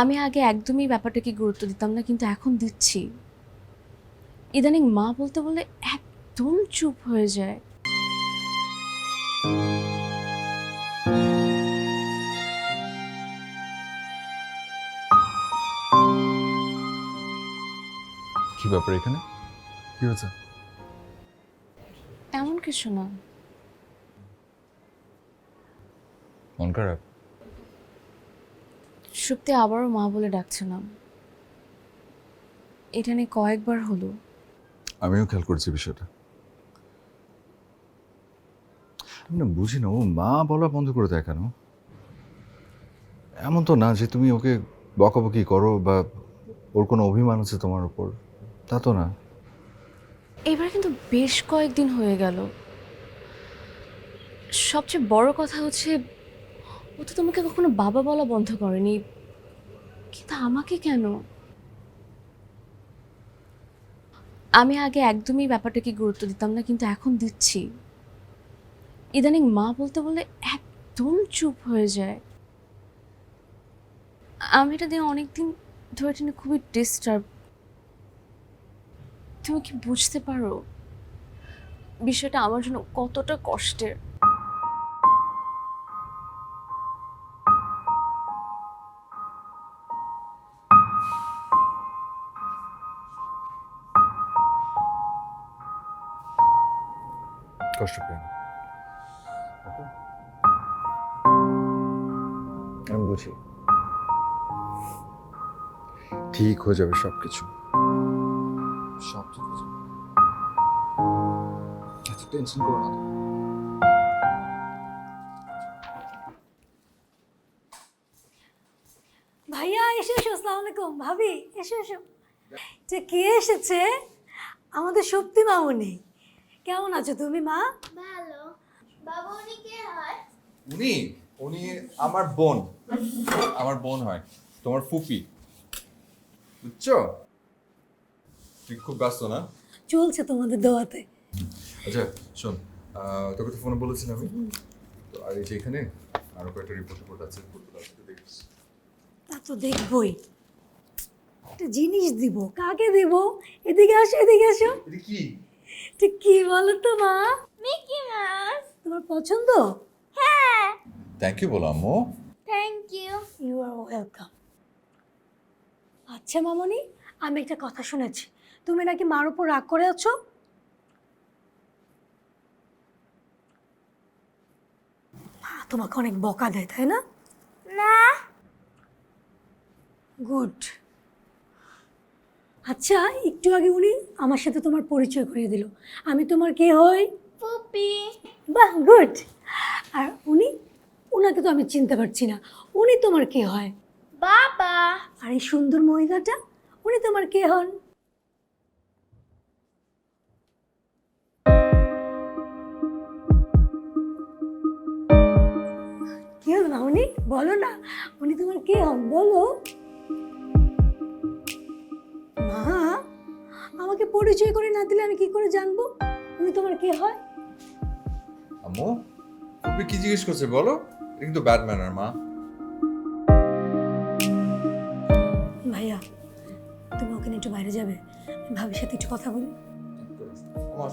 আমি আগে একদমই ব্যাপারটাকে গুরুত্ব দিতাম না কিন্তু এখন দিচ্ছি। ইদানিং মা বলতে বলে একদম চুপ হয়ে যায়। কি ব্যাপার এখানে? কি হয়েছে? এমন কিছু না। মন খারাপ? সুপ্তি আবারও মা বলে ডাকছিলাম। এটা নিয়ে কয়েকবার হলো। আমিও খেয়াল করেছি বিষয়টা। আমি না বুঝি না ও মা বলা বন্ধ করে দেয় কেন? এমন তো না যে তুমি ওকে বকাবকি করো বা ওর কোনো অভিমান আছে তোমার উপর। তা তো না। এবার কিন্তু বেশ কয়েকদিন হয়ে গেল। সবচেয়ে বড় কথা হচ্ছে ও তো তোমাকে কখনো বাবা বলা বন্ধ করেনি। কিন্তু আমাকে কেন? আমি আগে একদমই ব্যাপারটাকে গুরুত্ব দিতাম না, কিন্তু এখন দিচ্ছি। ইদানিং মা বলতে বলে একদম চুপ হয়ে যায়। আমি এটা দিয়ে অনেকদিন ধরে এটা নিয়ে খুবই ডিস্টার্ব তুমি কি বুঝতে পারো? বিষয়টা আমার জন্য কতটা কষ্টের। কষ্ট পেয়ে না। আমি বুঝি। ঠিক হয়ে যাবে সব কিছু সব ঠিক হয়ে যাবে। এত টেনশন করো না। ভাইয়া এসো এসো আসসালামু আলাইকুম। ভাবি এসো এসো। যে কে এসেছে? আমাদের শক্তি মামনি। কেমন আছো তুমি মা? ভালো। বাবা উনি কে হয়? উনি? উনি আমার বোন। আমার বোন হয়। তোমার ফুপি। বুঝছ? তুই খুব ব্যস্ত না? চলছে তোমাদের দোয়াতে। আচ্ছা শোন তোকে তো ফোনে বলেছিলাম আমি। তো আর এই যে এখানে আরও কয়েকটা রিপোর্ট রিপোর্ট আছে আছে, দেখিস। তা তো দেখবই। একটা জিনিস দিব। কাকে দিব? এদিকে আসো এদিকে আসো। এটা কি? ঠিক কি বলো তো মা? Mickey Mouse. তোমার পছন্দ? হ্যাঁ। থ্যাংক ইউ বলো আম্মু। থ্যাংক ইউ ইউ আর ওয়েলকাম আচ্ছা মামনি আমি একটা কথা শুনেছি। তুমি নাকি মার উপর রাগ করে আছো? মা তোমাকে অনেক বকা দেয় তাই না? না। গুড আচ্ছা একটু আগে উনি আমার সাথে তোমার পরিচয় করিয়ে দিল। আমি তোমার কে হই? পুপি। বাহ গুড। আর উনি? ওনাকে তো আমি চিনতে পারছি না। উনি তোমার কে হয়? বাবা। আর এই সুন্দর মহিলাটা? উনি তোমার কে হন? কি হল না উনি? বলো না। উনি তোমার কে হন? বলো। আমাকে পরিচয় করে না দিলে আমি কি করে জানব? উনি তোমার কে হয়? আম্মু তুমি কি জিজ্ঞেস করছে বলো? এটা কিন্তু ব্যাড ম্যানার মা। ভাইয়া তুমি ওখানে একটু বাইরে যাবে। ভাবির সাথে একটু কথা বলি। আমার